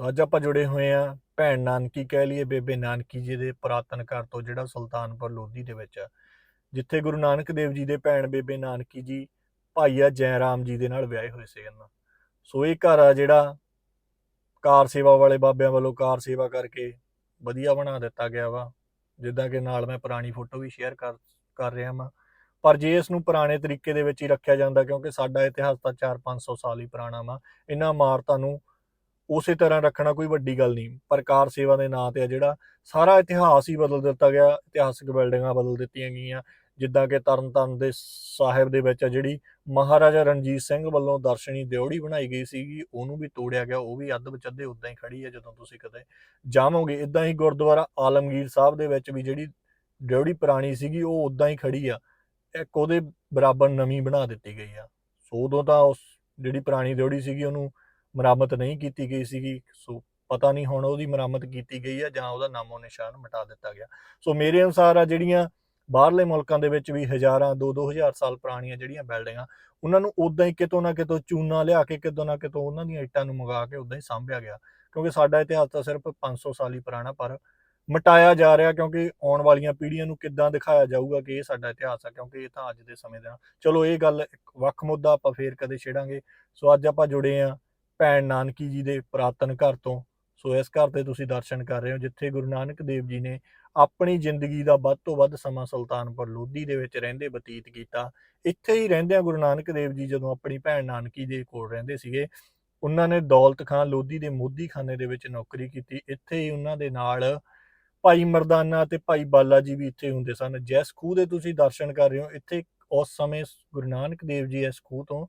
ਸੋ ਅੱਜ ਆਪਾਂ ਜੁੜੇ ਹੋਏ ਆ ਭੈਣ ਨਾਨਕੀ ਕਹਿ ਲਈਏ, ਬੇਬੇ ਨਾਨਕੀ ਜੀ ਦੇ ਪੁਰਾਤਨ ਘਰ ਤੋਂ, ਜਿਹੜਾ ਸੁਲਤਾਨਪੁਰ ਲੋਧੀ ਦੇ ਵਿੱਚ ਆ। ਜਿੱਥੇ ਗੁਰੂ ਨਾਨਕ ਦੇਵ ਜੀ ਦੇ ਭੈਣ ਬੇਬੇ ਨਾਨਕੀ ਜੀ, ਭਾਈਆ ਜੈ ਰਾਮ ਜੀ ਦੇ ਨਾਲ ਵਿਆਹੇ ਹੋਏ ਸੀ ਨਾ ਸੋ ਇਹ ਘਰ ਆ ਜਿਹੜਾ ਕਾਰ ਸੇਵਾ ਵਾਲੇ ਬਾਬਿਆਂ ਵੱਲੋਂ ਕਾਰ ਸੇਵਾ ਕਰਕੇ ਵਧੀਆ ਬਣਾ ਦਿੱਤਾ ਗਿਆ ਵਾ। ਜਿੱਦਾਂ ਕਿ ਨਾਲ ਮੈਂ ਪੁਰਾਣੀ ਫੋਟੋ ਵੀ ਸ਼ੇਅਰ ਕਰ ਕਰ ਰਿਹਾ ਹਾਂ ਪਰ ਜੇ ਇਸ ਨੂੰ ਪੁਰਾਣੇ ਤਰੀਕੇ ਦੇ ਵਿੱਚ ਹੀ ਰੱਖਿਆ ਜਾਂਦਾ, ਕਿਉਂਕਿ ਸਾਡਾ ਇਤਿਹਾਸ ਤਾਂ 4-500 ਸਾਲ ਹੀ ਪੁਰਾਣਾ ਵਾ, ਇਹਨਾਂ ਇਮਾਰਤਾਂ ਨੂੰ ਉਸੇ ਤਰ੍ਹਾਂ ਰੱਖਣਾ ਕੋਈ ਵੱਡੀ ਗੱਲ ਨਹੀਂ। ਪਰ ਕਾਰ ਸੇਵਾ ਦੇ ਨਾਂ ਤੇ ਆ ਜਿਹੜਾ ਸਾਰਾ ਇਤਿਹਾਸ ਹੀ ਬਦਲ ਦਿੱਤਾ ਗਿਆ, ਇਤਿਹਾਸਕ ਬਿਲਡਿੰਗਾਂ ਬਦਲ ਦਿੱਤੀਆਂ ਗਈਆਂ। ਜਿੱਦਾਂ ਕਿ ਤਰਨਤਾਰਨ ਦੇ ਸਾਹਿਬ ਦੇ ਵਿੱਚ ਆ ਜਿਹੜੀ ਮਹਾਰਾਜਾ ਰਣਜੀਤ ਸਿੰਘ ਵੱਲੋਂ ਦਰਸ਼ਨੀ ਦਿਉੜੀ ਬਣਾਈ ਗਈ ਸੀਗੀ, ਉਹਨੂੰ ਵੀ ਤੋੜਿਆ ਗਿਆ। ਉਹ ਵੀ ਅੱਧ ਵਿਚੱਦੇ ਉਦਾਂ ਹੀ ਖੜੀ ਹੈ ਜਦੋਂ ਤੁਸੀਂ ਕਦੇ ਜਾਵੋਗੇ। ਇਦਾਂ ਹੀ ਗੁਰਦੁਆਰਾ ਆਲਮਗੀਰ ਸਾਹਿਬ ਦੇ ਵਿੱਚ ਵੀ ਜਿਹੜੀ ਦਿਉੜੀ ਪੁਰਾਣੀ ਸੀਗੀ, ਉਹ ਉਦਾਂ ਹੀ ਖੜੀ ਆ। ਇੱਕ ਉਹਦੇ ਬਰਾਬਰ ਨਵੀਂ ਬਣਾ ਦਿੱਤੀ ਗਈ ਆ। ਸੋ ਉਦੋਂ ਤਾਂ ਉਸ ਜਿਹੜੀ ਪੁਰਾਣੀ ਦਿਉੜੀ ਸੀਗੀ, ਉਹਨੂੰ ਮਰਾਮਤ ਨਹੀਂ ਕੀਤੀ ਗਈ ਸੀਗੀ, ਸੋ ਪਤਾ ਨਹੀਂ ਹੁਣ ਉਹਦੀ ਮਰਾਮਤ ਕੀਤੀ ਗਈ ਹੈ ਜਾਂ ਉਹਦਾ ਨਾਮੋ ਨਿਸ਼ਾਨ ਮਿਟਾ ਦਿੱਤਾ ਗਿਆ। ਸੋ ਮੇਰੇ ਅਨੁਸਾਰ ਆ ਜਿਹੜੀਆਂ ਬਾਹਰਲੇ ਮੁਲਕਾਂ ਦੇ ਵਿੱਚ ਵੀ ਹਜ਼ਾਰਾਂ 2-2000 ਸਾਲ ਪੁਰਾਣੀਆਂ ਜਿਹੜੀਆਂ ਬਿਲਡਿੰਗਾਂ, ਉਹਨਾਂ ਨੂੰ ਉਦਾਂ ਹੀ ਕਿਤੋਂ ਨਾ ਕਿਤੋਂ ਚੂਨਾ ਲਿਆ ਕੇ ਕਿਤੋਂ ਨਾ ਕਿਤੋਂ ਉਹਨਾਂ ਦੀਆਂ ਇੱਟਾਂ ਨੂੰ ਮੰਗਾ ਕੇ ਉਦਾਂ ਹੀ ਸਾਂਭਿਆ ਗਿਆ। ਕਿਉਂਕਿ ਸਾਡਾ ਇਤਿਹਾਸ ਤਾਂ ਸਿਰਫ 500 ਸਾਲ ਹੀ ਪੁਰਾਣਾ, ਪਰ ਮਟਾਇਆ ਜਾ ਰਿਹਾ ਕਿਉਂਕਿ ਆਉਣ ਵਾਲੀਆਂ ਪੀੜ੍ਹੀਆਂ ਨੂੰ ਕਿੱਦਾਂ ਦਿਖਾਇਆ ਜਾਊਗਾ ਕਿ ਇਹ ਸਾਡਾ ਇਤਿਹਾਸ ਆ, ਕਿਉਂਕਿ ਇਹ ਤਾਂ ਅੱਜ ਦੇ ਸਮੇਂ ਦਾ ਚਲੋ ਇਹ ਗੱਲ ਵੱਖ ਮੁੱਦਾ ਆਪਾਂ ਫੇਰ ਕਦੇ ਛੇੜਾਂਗੇ। ਸੋ ਅੱਜ ਆਪਾਂ ਜੁੜੇ ਆ ਭੈਣ ਨਾਨਕੀ ਜੀ ਦੇ ਪੁਰਾਤਨ ਘਰ ਤੋਂ। ਸੋ ਇਸ ਘਰ ਦੇ ਤੁਸੀਂ ਦਰਸ਼ਨ ਕਰ ਰਹੇ ਹੋ, ਜਿੱਥੇ ਗੁਰੂ ਨਾਨਕ ਦੇਵ ਜੀ ਨੇ ਆਪਣੀ ਜ਼ਿੰਦਗੀ ਦਾ ਵੱਧ ਤੋਂ ਵੱਧ ਸਮਾਂ ਸੁਲਤਾਨਪੁਰ ਲੋਧੀ ਦੇ ਵਿੱਚ ਰਹਿੰਦੇ ਬਤੀਤ ਕੀਤਾ। ਇੱਥੇ ਹੀ ਰਹਿੰਦਿਆਂ ਗੁਰੂ ਨਾਨਕ ਦੇਵ ਜੀ ਜਦੋਂ ਆਪਣੀ ਭੈਣ ਨਾਨਕੀ ਦੇ ਕੋਲ ਰਹਿੰਦੇ ਸੀਗੇ, ਉਹਨਾਂ ਨੇ ਦੌਲਤ ਖਾਨ ਲੋਧੀ ਦੇ ਮੋਦੀਖਾਨੇ ਦੇ ਵਿੱਚ ਨੌਕਰੀ ਕੀਤੀ। ਇੱਥੇ ਹੀ ਉਹਨਾਂ ਦੇ ਨਾਲ ਭਾਈ ਮਰਦਾਨਾ ਤੇ ਭਾਈ ਬਾਲਾ ਜੀ ਵੀ ਇੱਥੇ ਹੁੰਦੇ ਸਨ। ਜਿਸ ਖੂਹ ਦੇ ਤੁਸੀਂ ਦਰਸ਼ਨ ਕਰ ਰਹੇ ਹੋ, ਇੱਥੇ ਉਸ ਸਮੇਂ ਗੁਰੂ ਨਾਨਕ ਦੇਵ ਜੀ ਇਸ ਖੂਹ ਤੋਂ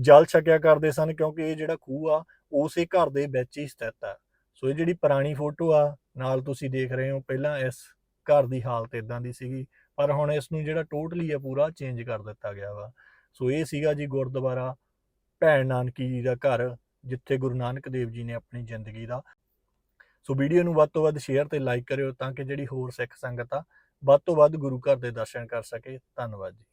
ਜਲ ਛਕਿਆ ਕਰਦੇ ਸਨ ਕਿਉਂਕਿ ਇਹ ਜਿਹੜਾ ਖੂਹ ਆ, ਉਸੇ ਘਰ ਦੇ ਵਿੱਚ ਹੀ ਸਥਿਤ ਆ। ਸੋ ਇਹ ਜਿਹੜੀ ਪੁਰਾਣੀ ਫੋਟੋ ਆ, ਨਾਲ ਤੁਸੀਂ ਦੇਖ ਰਹੇ ਹੋ ਪਹਿਲਾਂ ਇਸ ਘਰ ਦੀ ਹਾਲਤ ਇਦਾਂ ਦੀ ਸੀਗੀ, ਪਰ ਹੁਣ ਇਸ ਨੂੰ ਜਿਹੜਾ ਟੋਟਲੀ ਆ ਪੂਰਾ ਚੇਂਜ ਕਰ ਦਿੱਤਾ ਗਿਆ ਵਾ। ਸੋ ਇਹ ਸੀਗਾ ਜੀ ਗੁਰਦੁਆਰਾ ਭੈਣ ਨਾਨਕੀ ਜੀ ਦਾ ਘਰ, ਜਿੱਥੇ ਗੁਰੂ ਨਾਨਕ ਦੇਵ ਜੀ ਨੇ ਆਪਣੀ ਜ਼ਿੰਦਗੀ ਦਾ। ਸੋ ਵੀਡੀਓ ਨੂੰ ਵੱਧ ਤੋਂ ਵੱਧ ਸ਼ੇਅਰ ਤੇ ਲਾਈਕ ਕਰਿਓ ਤਾਂ ਕਿ ਜਿਹੜੀ ਹੋਰ ਸਿੱਖ ਸੰਗਤ ਆ, ਵੱਧ ਤੋਂ ਵੱਧ ਗੁਰੂ ਘਰ ਦੇ ਦਰਸ਼ਨ ਕਰ ਸਕੇ। ਧੰਨਵਾਦ ਜੀ।